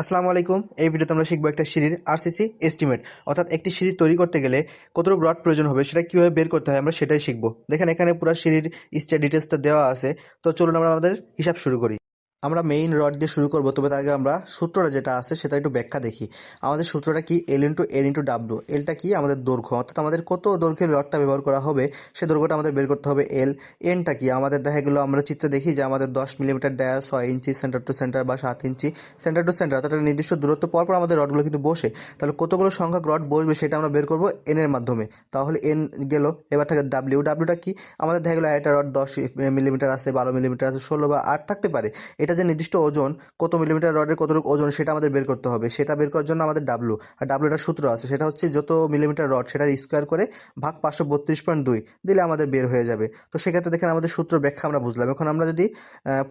আসসালামু আলাইকুম। এই ভিডিওতে আমরা শিখব একটা সিঁড়ির আরসিসি এস্টিমেট অর্থাৎ একটি সিঁড়ি তৈরি করতে গেলে কতটুকু রড প্রয়োজন হবে, সেটা কীভাবে বের করতে হয় আমরা সেটাই শিখব। দেখেন এখানে পুরো সিঁড়ির স্টে ডিটেলসটা দেওয়া আছে। তো চলুন আমরা আমাদের হিসাব শুরু করি। আমরা মেইন রড দিয়ে শুরু করব, তবে তার আগে আমরা সূত্রটা যেটা আছে সেটা একটু ব্যাখ্যা দেখি। আমাদের সূত্রটা কি? L into N into W এলটা কি? আমাদের দৈর্ঘ্য। অর্থাৎ আমাদের কত দৈর্ঘ্যের রডটা ব্যবহার করা হবে? সে দৈর্ঘ্যটা আমাদের বের করতে হবে এল এনটা কি? আমাদের দেখা গেলো, আমরা চিত্রে দেখি যে আমাদের দশ মিলিমিটার ড্যাশ ছয় ইঞ্চি সেন্টার টু সেন্টার বা সাত ইঞ্চি সেন্টার টু সেন্টার অর্থাৎ নির্দিষ্ট দূরত্ব পর পর আমাদের রডগুলো কিন্তু বসে। তাহলে কতগুলো সংখ্যক রড বসবে সেটা আমরা বের করব এন এর মাধ্যমে। তাহলে এন গেল। এবার থাকে ডাব্লিউ ডাব্লিউটা কি? আমাদের দেখা গেলো, একটা রড দশ মিলিমিটার আছে, বারো মিলিমিটার আছে, ষোলো বা আট থাকতে পারে। এটা যে নির্দিষ্ট ওজন, কত মিলিমিটার রডের কতটুকু ওজন সেটা আমাদের বের করতে হবে। সেটা বের করার জন্য আমাদের ডাব্লু আর ডাব্লুটার সূত্র আছে। সেটা হচ্ছে যত মিলিমিটার রড সেটার স্কোয়ার করে ভাগ পাঁচশো বত্রিশ পয়েন্ট দুই দিলে আমাদের বের হয়ে যাবে। তো সেক্ষেত্রে দেখেন আমাদের সূত্র ব্যাখ্যা আমরা বুঝলাম। এখন আমরা যদি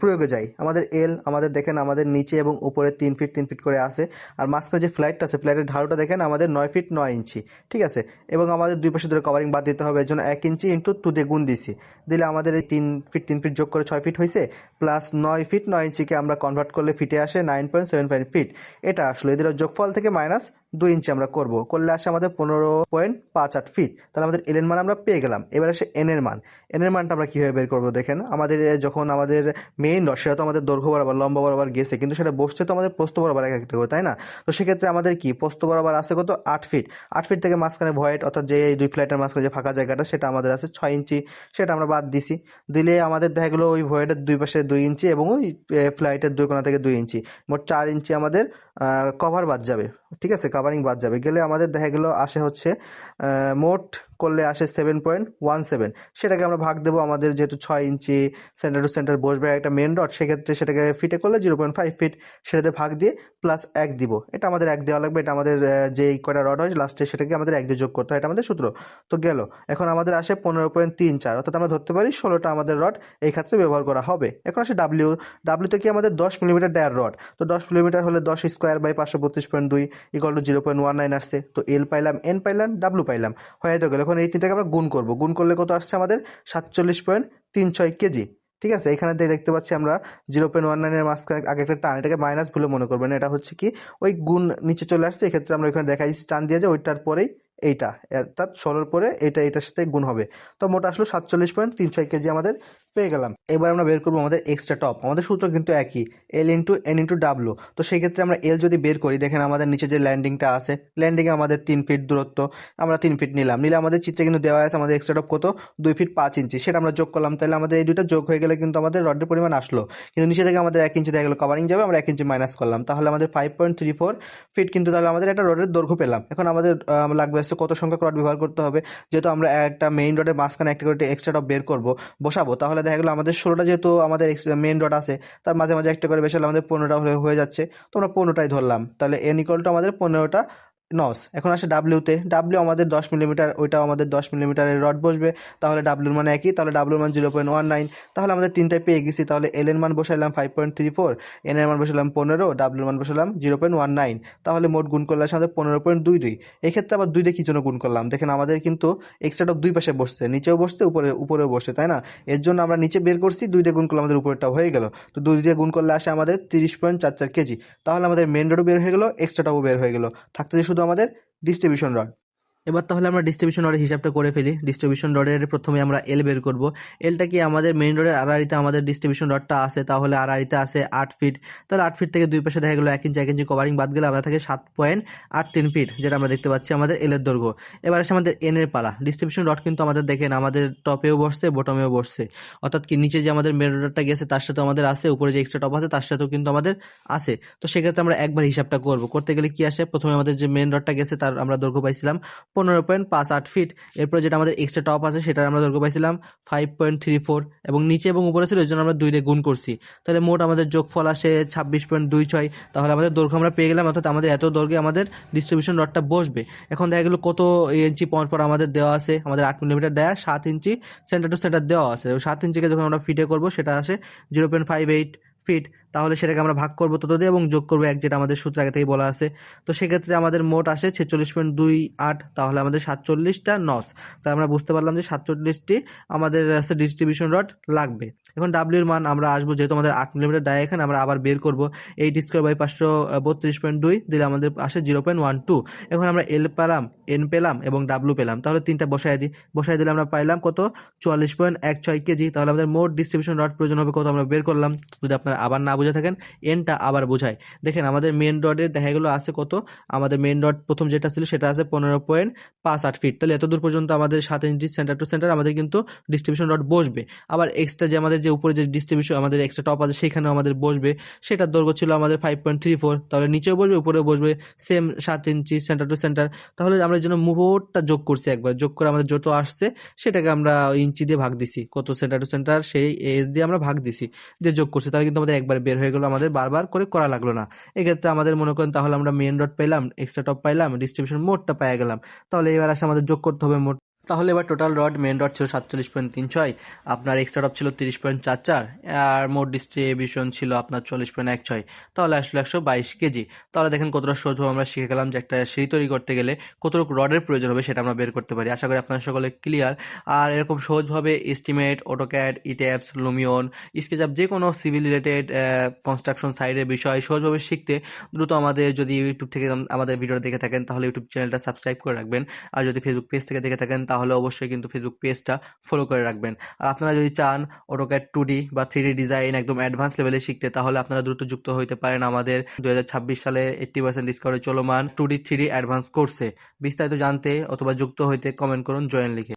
প্রয়োগে যাই, আমাদের এল আমাদের দেখেন আমাদের নিচে এবং উপরে তিন ফিট তিন ফিট করে আছে, আর মাঝখানে যে ফ্লাইটটা আছে ফ্লাইটের ঢালুটা দেখেন আমাদের নয় ফিট নয় ইঞ্চি, ঠিক আছে? এবং আমাদের দুই পাশে ধরে কভারিং বাদ দিতে হবে, এর জন্য এক ইঞ্চি ইন্টু টু দিয়ে গুণ দিছি। দিলে আমাদের এই তিন ফিট তিন ফিট যোগ করে ছয় ফিট হয়েছে প্লাস নয় ফিট নয় ইঞ্চিকে আমরা কনভার্ট করলে ফিটে আসে nine point seven five feet এটা আসলে এদের যোগফল থেকে মাইনাস দুই ইঞ্চি আমরা করব। করলে আসে আমাদের পনেরো পয়েন্ট পাঁচ আট ফিট তাহলে আমাদের এল এর মান আমরা পেয়ে গেলাম। এবার আসে এন এর মান। এন এর মানটা আমরা কীভাবে বের করব দেখেন? আমাদের যখন আমাদের মেইন রড সেটা তো আমাদের দৈর্ঘ্য বরাবর, লম্বা বরাবর গেছে, কিন্তু সেটা বসছে তো আমাদের প্রস্থ বরাবর এক একটা করে, তাই না? তো সেক্ষেত্রে আমাদের কি? প্রস্থ বরাবর আছে কত? আট ফিট আট ফিট থেকে মাঝখানে ভয়েট অর্থাৎ যে এই দুই ফ্লাইটের মাঝখানে যে ফাঁকা জায়গাটা, সেটা আমাদের আছে ছয় ইঞ্চি। সেটা আমরা বাদ দিছি। দিলে আমাদের দেখা গেলো ওই ভয়েটের দুই পাশে দুই ইঞ্চি এবং ওই ফ্লাইটের দুই কোণা থেকে দুই ইঞ্চি। মোট চার ইঞ্চি আমাদের কভার বাদ যাবে ঠিক আছে? কাভারিং বাদ যাবে। গেলে আমাদের দেখা গেল আসে হচ্ছে মোট করলে আসে সেভেন পয়েন্ট ওয়ান সেভেন সেটাকে আমরা ভাগ দেবো আমাদের যেহেতু ছয় ইঞ্চি সেন্টার টু সেন্টার বসবে একটা মেন রড সেক্ষেত্রে সেটাকে ফিটে করলে জিরো পয়েন্ট ফাইভ ফিট সেটাতে ভাগ দিয়ে প্লাস এক দিব। এটা আমাদের এক দেওয়া লাগবে, এটা আমাদের যে কয়টা রড হয় লাস্টে সেটাকে আমাদের এক দিয়ে যোগ করতে হয়, এটা আমাদের সূত্র। তো গেল, এখন আমাদের আসে পনেরো পয়েন্ট তিন চার, অর্থাৎ আমরা ধরতে পারি ষোলোটা আমাদের রড এই ক্ষেত্রে ব্যবহার করা হবে। এখন আসে ডাব্লিউ ডাব্লিউতে কি আমাদের দশ মিলিমিটার ডায়ার রড তো দশ মিলিমিটার হলে দশ স্কোয়ার বাই পাঁচশো বত্রিশ পয়েন্ট দুই equal to zero point one nine আসছে। তো এল পাইলাম এন পাইলাম ডাব্লু পাইলাম। হয়ে তো গেল। এখন এই তিনটাকে আমরা গুণ করব। গুণ করলে কত আসছে আমাদের? সাতচল্লিশ পয়েন্ট তিন ছয় কেজি। ঠিক আছে? এখানে দেখতে পাচ্ছি আমরা জিরো পয়েন্ট ওয়ান নাইনের মাঝখানে আগে একটা টান। এটাকে মাইনাস ভুলে মনে করবেন এটা হচ্ছে কি? ওই গুণ নিচে চলে আসছে। এক্ষেত্রে আমরা এখানে যাচ্ছি টান দিয়ে যে ওইটার পরেই এইটা। অর্থাৎ ষোলোর পরে এটা এটার সাথে গুণ হবে। তো মোটা আসলো সাতচল্লিশ পয়েন্ট তিন ছয় কেজি আমাদের পেয়ে গেলাম। এবার আমরা বের করব আমাদের এক্সট্রা টপ আমাদের সূত্র কিন্তু একই L into N into W তো সেই ক্ষেত্রে আমরা এল যদি বের করি, দেখেন আমাদের নিচে যে ল্যান্ডিংটা আছে ল্যান্ডিংয়ে আমাদের তিন ফিট দূরত্ব, আমরা তিন ফিট নিলাম। নিলে আমাদের চিত্রে কিন্তু দেওয়া আছে আমাদের এক্সট্রা টপ কত? দুই ফিট পাঁচ ইঞ্চি সেটা আমরা যোগ করলাম, তাহলে আমাদের এই দুইটা যোগ হয়ে গেলে কিন্তু আমাদের রডের পরিমাণ আসলো। কিন্তু নিচে থেকে আমাদের এক ইঞ্চি দেখা গেলো কভারিং যাবে, আমরা এক ইঞ্চি মাইনাস করলাম। তাহলে আমাদের five point three four feet কিন্তু তাহলে আমাদের একটা রডের দৈর্ঘ্য পেলাম। এখন আমাদের লাগবে আসতে কত সংখ্যক রড ব্যবহার করতে হবে? যেহেতু আমরা একটা মেইন রডের মাঝখানে একটা করে এক্সট্রা টপ বের করব, বসাবো, তাহলে দেখা গেলো আমাদের ষোলোটা যেহেতু আমাদের মেন ডট আছে, তার মাঝে মাঝে একটা করে বেশি আমাদের পনেরোটা হয়ে যাচ্ছে। তো আমরা পনেরোটাই ধরলাম। তাহলে এন আমাদের পনেরোটা নস। এখন আসে ডাব্লিউতে ডাব্লিউ আমাদের দশ মিলিমিটার ওইটাও আমাদের দশ মিলিমিটারের রড বসবে। তাহলে ডাব্লিউর মান একই, তাহলে ডাব্লিউর মান জিরো পয়েন্ট ওয়ান নাইন তাহলে আমাদের তিনটায় পেয়ে গেছি। তাহলে এল এর মান বসাইলাম five point three four N এর মান বসালাম পনেরো ডাব্লিউর মান বসালাম জিরো পয়েন্ট ওয়ান নাইন তাহলে মোট গুণ করলে আসে আমাদের পনেরো পয়েন্ট দুই দুই। এক্ষেত্রে আবার দুই দিয়ে কি জন্য গুণ করলাম? দেখেন আমাদের কিন্তু এক্সট্রা টপ দুই পাশে বসছে, নিচেও বসছে, উপরে উপরেও বসছে, তাই না? এর জন্য আমরা নিচে বের করছি দুই দিয়ে গুণ করলে আমাদের উপরেরটাও হয়ে গেল। তো দুই দিয়ে গুণ করলে আসে আমাদের তিরিশ পয়েন্ট চার চার কেজি। তাহলে আমাদের মেন রডও বের হয়ে গেলো এক্সট্রা টপও বের হয়ে গেলো। থাকতেছে শুধু আমাদের ডিস্ট্রিবিউশন রড এবার তাহলে আমরা ডিস্ট্রিবিউশন রডের হিসাবটা করে ফেলি। ডিস্ট্রিবিউশন রডের প্রথমে আমরা এল বের করব। এলটা কি আমাদের মেইন রডের আড়াআড়িতে আমাদের ডিস্ট্রিবিউশন রডটা আছে, তাহলে আড়াআড়িতে আছে আট ফিট তাহলে আট ফিট থেকে দুই পাশে দেখা গেলো এক ইঞ্চি এক ইঞ্চি কভারিং বাদ গেলে আমরা থাকে সাত পয়েন্ট আট তিন ফিট যেটা আমরা দেখতে পাচ্ছি আমাদের এলের দৈর্ঘ্য। এবার আসে আমাদের এন এর পালা। ডিস্ট্রিবিউশন রড কিন্তু আমাদের দেখেন আমাদের টপেও বসছে বটমেও বসছে। অর্থাৎ কি নিচে যে আমাদের মেন রডটা গেছে, তার সাথে আমাদের আছে, উপরে যে এক্সট্রা টপ আছে, তার সাথেও কিন্তু আমাদের আছে। তো সেক্ষেত্রে আমরা একবার হিসাবটা করব। করতে গেলে কি আসে? প্রথমে আমাদের যে মেন রডটা গেছে, তার আমরা দৈর্ঘ্য পাইছিলাম পনেরো পয়েন্ট পাঁচ আট ফিট এরপরে যেটা আমাদের এক্সট্রা টপ আছে, সেটার আমরা দৈর্ঘ্য পাইছিলাম ফাইভ পয়েন্ট থ্রি ফোর এবং নিচে এবং উপরে ছিল ওই জন্য আমরা দুই দিয়ে গুণ করছি। তাহলে মোট আমাদের যোগফল আসে ছাব্বিশ পয়েন্ট দুই ছয়। তাহলে আমাদের দৈর্ঘ্য আমরা পেয়ে গেলাম, অর্থাৎ আমাদের এত দৈর্ঘ্যে আমাদের ডিস্ট্রিবিউশন রডটা বসবে। এখন দেখা গেলো কত ইঞ্চি পর পর আমাদের দেওয়া আছে, আমাদের আট মিলিমিটার দেয়া সাত ইঞ্চি সেন্টার টু সেন্টার দেওয়া আছে। সাত ইঞ্চিকে যখন আমরা ফিটে করব, সেটা আসে zero point five eight feet তাহলে সেটাকে আমরা ভাগ করব তত দিয়ে এবং যোগ করব এক, যেটা আমাদের সূত্র আগে থেকেই বলা আছে। তো সেক্ষেত্রে আমাদের মোট আসে ছেচল্লিশ পয়েন্ট দুই আট, তাহলে আমাদের সাতচল্লিশটা নস। তাই আমরা বুঝতে পারলাম যে সাতচল্লিশটি আমাদের ডিস্ট্রিবিউশন রড লাগবে। এখন ডাব্লিউর মান আমরা আসব, যেহেতু আমাদের আট মিলিমিটার ডায় এখানে, আমরা আবার বের করব এইট স্কোয়ার বাই পাঁচশো বত্রিশ পয়েন্ট দুই, দিলে আমাদের আসে জিরো পয়েন্ট ওয়ান টু এখন আমরা এল পেলাম এন পেলাম এবং ডাব্লু পেলাম। তাহলে তিনটা বসাই দিই। বসাই দিলে আমরা পাইলাম কত? চুয়াল্লিশ পয়েন্ট এক ছয় কেজি। তাহলে আমাদের মোট ডিস্ট্রিবিউশন রড প্রয়োজন হবে কত? আমরা বের করলাম। যদি আপনারা আবার না বুঝে থাকেন এনটা আবার বোঝায়। দেখেন, আমাদের মেন রডের দেখা গেলো আছে কত? আমাদের মেন রড প্রথম যেটা ছিল সেটা আছে পনেরো পয়েন্ট পাঁচ আট ফিট তাহলে এত দূর পর্যন্ত আমাদের সাত ইঞ্চি সেন্টার টু সেন্টার আমাদের কিন্তু ডিস্ট্রিবিউশন রড বসবে। আবার এক্সট্রা যে আমাদের যে উপরে যে ডিস্ট্রিবিউশন আমাদের এক্সট্রা টপ আছে, সেখানেও আমাদের বসবে। সেটার দৈর্ঘ্য ছিল আমাদের ফাইভ পয়েন্ট থ্রি ফোর তাহলে নিচেও বসবে, উপরেও বসবে সেম সাত ইঞ্চি সেন্টার টু সেন্টার তাহলে আমরা এই জন্য মুহূর্তটা যোগ করছি একবার। যোগ করে আমাদের যত আসছে, সেটাকে আমরা ইঞ্চি দিয়ে ভাগ দিছি। কত সেন্টার টু সেন্টার সেই এজ দিয়ে আমরা ভাগ দিছি। দিয়ে যোগ করছি। তাহলে কিন্তু আমাদের একবার বের হয়ে গেলো, আমাদের বারবার করে করা লাগল না। এক্ষেত্রে আমাদের মনে করেন তাহলে আমরা মেন ডট পেলাম এক্সট্রা টপ পাইলাম ডিস্ট্রিবিউশন মোটটা পেয়ে গেলাম। তাহলে এবার আসে আমাদের যোগ করতে হবে মোট তাহলে এবার টোটাল রড মেন রড ছিল সাতচল্লিশ পয়েন্ট তিন ছয়, আপনার এক্সট্রা টপ ছিল তিরিশ পয়েন্ট চার চার, আর মোট ডিস্ট্রিবিউশন ছিল আপনার চল্লিশ পয়েন্ট এক ছয়, তাহলে আসলে একশো বাইশ কেজি। তাহলে দেখেন কতটা সহজভাবে আমরা শিখে গেলাম যে একটা সিঁড়ি তৈরি করতে গেলে কতটুকু রডের প্রয়োজন হবে সেটা আমরা বের করতে পারি। আশা করি আপনার সকলে ক্লিয়ার আর এরকম সহজভাবে estimate AutoCAD ETABS Lumion SketchUp যে কোনো সিভিল রিলেটেড কনস্ট্রাকশন সাইডের বিষয় সহজভাবে শিখতে দ্রুত আমাদের যদি ইউটিউব থেকে আমাদের ভিডিও দেখে থাকেন, তাহলে ইউটিউব চ্যানেলটা সাবস্ক্রাইব করে রাখবেন। আর যদি ফেসবুক পেজ থেকে দেখে থাকেন, তাহলে অবশ্যই কিন্তু ফেসবুক পেজটা ফলো করে রাখবেন। আর আপনারা যদি চান অটোক্যাট টু ডি বা থ্রি ডি ডিজাইন একদম অ্যাডভান্স লেভেলে শিখতে, তাহলে আপনারা দ্রুত যুক্ত হইতে পারেন আমাদের দুই হাজার ছাব্বিশ সালে এইট্টি পার্সেন্ট ডিসকাউন্টে চলমান two D three D advance কোর্সে বিস্তারিত জানতে অথবা যুক্ত হইতে কমেন্ট করুন জয়েন লিখে।